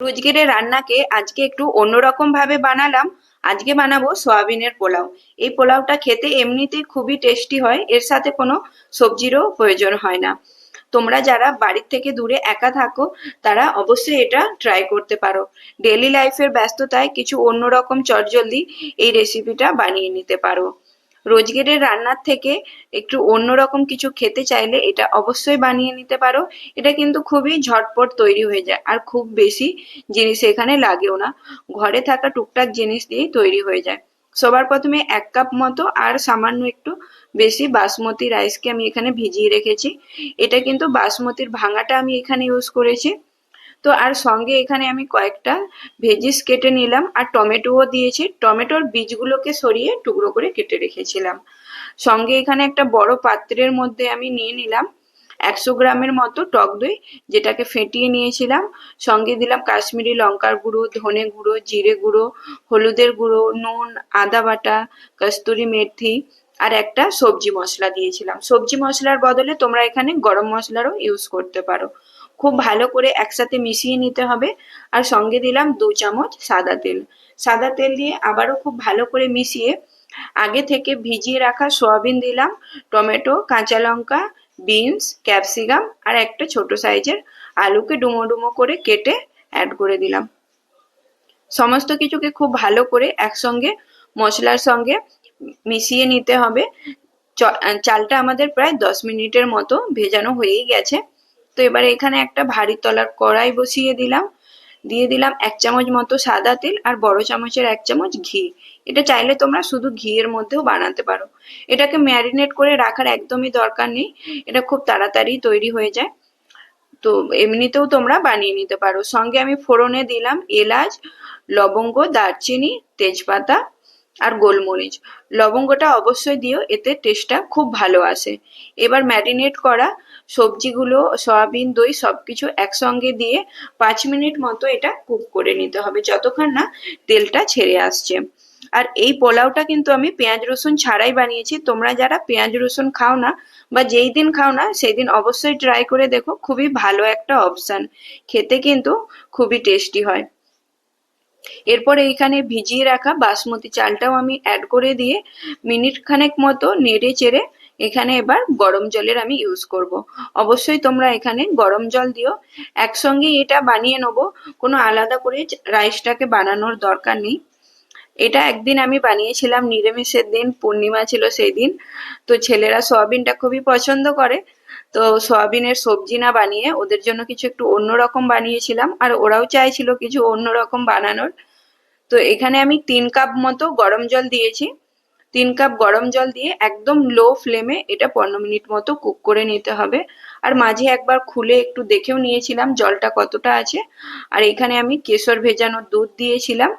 রোজগেরে রান্নাকে আজকে একটু অন্যরকম ভাবে বানালাম। আজকে বানাবো সয়াবিনের পোলাও। এই পোলাওটা খেতে এমনিতেই খুবই টেস্টি হয়, এর সাথে কোনো সবজিরও প্রয়োজন হয় না। তোমরা যারা বাড়ির থেকে দূরে একা থাকো, তারা অবশ্যই এটা ট্রাই করতে পারো। ডেলি লাইফের ব্যস্ততায় কিছু অন্যরকম চটজলদি এই রেসিপিটা বানিয়ে নিতে পারো। রোজগেরের রান্নার থেকে একটু অন্যরকম কিছু খেতে চাইলে এটা অবশ্যই বানিয়ে নিতে পারো। এটা কিন্তু খুবই ঝটপট তৈরি হয়ে যায় আর খুব বেশি জিনিস এখানে লাগেও না। ঘরে থাকা টুকটাক জিনিস দিয়েই তৈরি হয়ে যায়। সবার প্রথমে এক কাপ মতো আর সামান্য একটু বেশি বাসমতি রাইসকে আমি এখানে ভিজিয়ে রেখেছি। এটা কিন্তু বাসমতির ভাঙাটা আমি এখানে ইউজ করেছি। তো আর সঙ্গে এখানে আমি কয়েকটা ভেজিস কেটে নিলাম আর টমেটোও দিয়েছি। টমেটোর বীজগুলোকে সরিয়ে টুকরো করে কেটে রেখেছিলাম। সঙ্গে এখানে একটা বড় পাত্রের মধ্যে আমি নিয়ে নিলাম একশো গ্রামের মতো টক দই, যেটাকে ফেটিয়ে নিয়েছিলাম। সঙ্গে দিলাম কাশ্মীরি লঙ্কার গুঁড়ো, ধনে গুঁড়ো, জিরে গুঁড়ো, হলুদের গুঁড়ো, নুন, আদা বাটা, কস্তুরি মেথি আর একটা সবজি মশলা দিয়েছিলাম। সবজি মশলার বদলে তোমরা এখানে গরম মশলারও ইউজ করতে পারো। খুব ভালো করে একসাথে মিশিয়ে নিতে হবে। আর সঙ্গে দিলাম দু চামচ সাদা তেল। সাদা তেল দিয়ে আবারও খুব ভালো করে মিশিয়ে আগে থেকে ভিজিয়ে রাখা সয়াবিন দিলাম, টমেটো, কাঁচা লঙ্কা, বিনস, ক্যাপসিকাম আর একটা ছোট সাইজের আলুকে ডুমো ডুমো করে কেটে অ্যাড করে দিলাম। সমস্ত কিছুকে খুব ভালো করে একসঙ্গে মশলার সঙ্গে মিশিয়ে নিতে হবে। চালটা আমাদের প্রায় দশ মিনিটের মতো ভেজানো হয়েই গেছে। তো এবারে এখানে একটা ভারী তলার কড়াই বসিয়ে দিলাম। দিয়ে দিলাম এক চামচ মতো সাদা তেল আর বড় চামচের এক চামচ ঘি। এটা চাইলে তোমরা শুধু ঘিয়ের মধ্যেও বানাতে পারো। এটাকে ম্যারিনেট করে রাখার একদমই দরকার নেই। এটা খুব তাড়াতাড়ি তৈরি হয়ে যায়। তো এমনিতেও তোমরা বানিয়ে নিতে পারো। সঙ্গে আমি ফোড়নে দিলাম এলাচ, লবঙ্গ, দারচিনি, তেজপাতা আর গোলমরিচ। লবঙ্গটা অবশ্যই দিও, এতে টেস্টটা খুব ভালো আসে। এবার ম্যারিনেট করা সবজিগুলো, সয়াবিন, দই সব কিছু একসঙ্গে দিয়ে পাঁচ মিনিট মতো এটা কুক করে নিতে হবে যতক্ষণ না তেলটা ছেড়ে আসছে। আর এই পোলাওটা কিন্তু আমি পেঁয়াজ, রসুন ছাড়াই বানিয়েছি। তোমরা যারা পেঁয়াজ, রসুন খাও না বা যেই দিন খাও না, সেই দিন অবশ্যই ট্রাই করে দেখো, খুবই ভালো একটা অপশান খেতে কিন্তু খুবই টেস্টি হয়। এরপরে এইখানে ভিজিয়ে রাখা বাসমতি চালটাও আমি অ্যাড করে দিয়ে মিনিট খানেক মতো নেড়ে চেড়ে এখানে এবার গরম জলের আমি ইউজ করব। অবশ্যই তোমরা এখানে গরম জল দিও। একসঙ্গে এটা বানিয়ে নেব। কোনো আলাদা করে রাইসটাকে বানানোর দরকার নেই। এটা একদিন আমি বানিয়েছিলাম, নিরামিষের দিন, পূর্ণিমা ছিল সেই দিন। তো ছেলেরা সয়াবিনটা খুবই পছন্দ করে। তো সয়াবিনের সবজি না বানিয়ে ওদের জন্য কিছু একটু অন্যরকম বানিয়েছিলাম। আর ওরাও চাইছিল কিছু অন্যরকম বানানোর। তো এখানে আমি তিন কাপ মতো গরম জল দিয়েছি। তিন কাপ গরম জল দিয়ে একদম লো ফ্লেমে এটা পনেরো মিনিট মতো কুক করে নিতে হবে। আর মাঝে একবার খুলে একটু দেখেও নিয়েছিলাম জলটা কতটা আছে। আর এখানে আমি কেশর ভেজানো দুধ দিয়েছিলাম।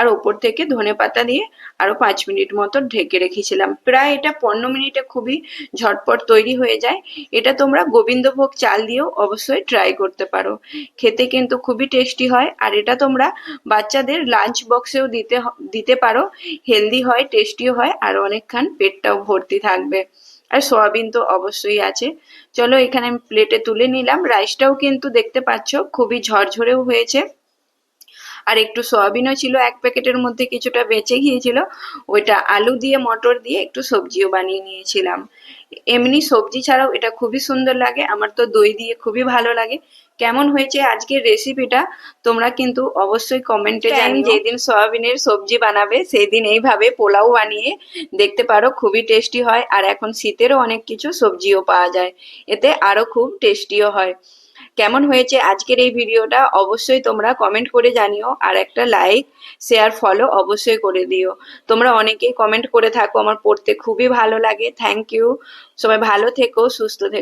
আর ওপর থেকে ধনে পাতা দিয়ে আরও পাঁচ মিনিট মতো ঢেকে রেখেছিলাম। প্রায় এটা পনেরো মিনিটে খুবই ঝটপট তৈরি হয়ে যায়। এটা তোমরা গোবিন্দভোগ চাল দিয়েও অবশ্যই ট্রাই করতে পারো। খেতে কিন্তু খুবই টেস্টি হয় আর এটা তোমরা বাচ্চাদের লাঞ্চ বক্সেও দিতে দিতে পারো। হেলদি হয় টেস্টিও হয় আর অনেকক্ষণ পেটটাও ভর্তি থাকবে। আর সয়াবিন তো অবশ্যই আছে। চলো এখানে আমি প্লেটে তুলে নিলাম। রাইসটাও কিন্তু দেখতে পাচ্ছ খুবই ঝরঝরেও হয়েছে। আর একটু সয়াবিনও ছিল এক প্যাকেটের মধ্যে কিছুটা বেঁচে গিয়েছিল। ওইটা আলু দিয়ে মটর দিয়ে একটু সবজিও বানিয়ে নিয়েছিলাম। এমনি সবজি ছাড়াও এটা খুবই সুন্দর লাগে আমার তো দই দিয়ে খুবই ভালো লাগে। কেমন হয়েছে আজকের রেসিপিটা তোমরা কিন্তু অবশ্যই কমেন্টে জানি যেদিন সয়াবিনের সবজি বানাবে সেই দিন এইভাবে পোলাও বানিয়ে দেখতে পারো খুবই টেস্টি হয়। আর এখন শীতেরও অনেক কিছু সবজিও পাওয়া যায়। এতে আরও খুব টেস্টিও হয়। কেমন হয়েছে আজকের এই ভিডিওটা অবশ্যই তোমরা কমেন্ট করে জানিও আর একটা লাইক শেয়ার ফলো অবশ্যই করে দিও। তোমরা অনেকেই কমেন্ট করে থাকো, আমার পড়তে খুবই ভালো লাগে। থ্যাংক ইউ সবাই ভালো থেকো, সুস্থ থেকো।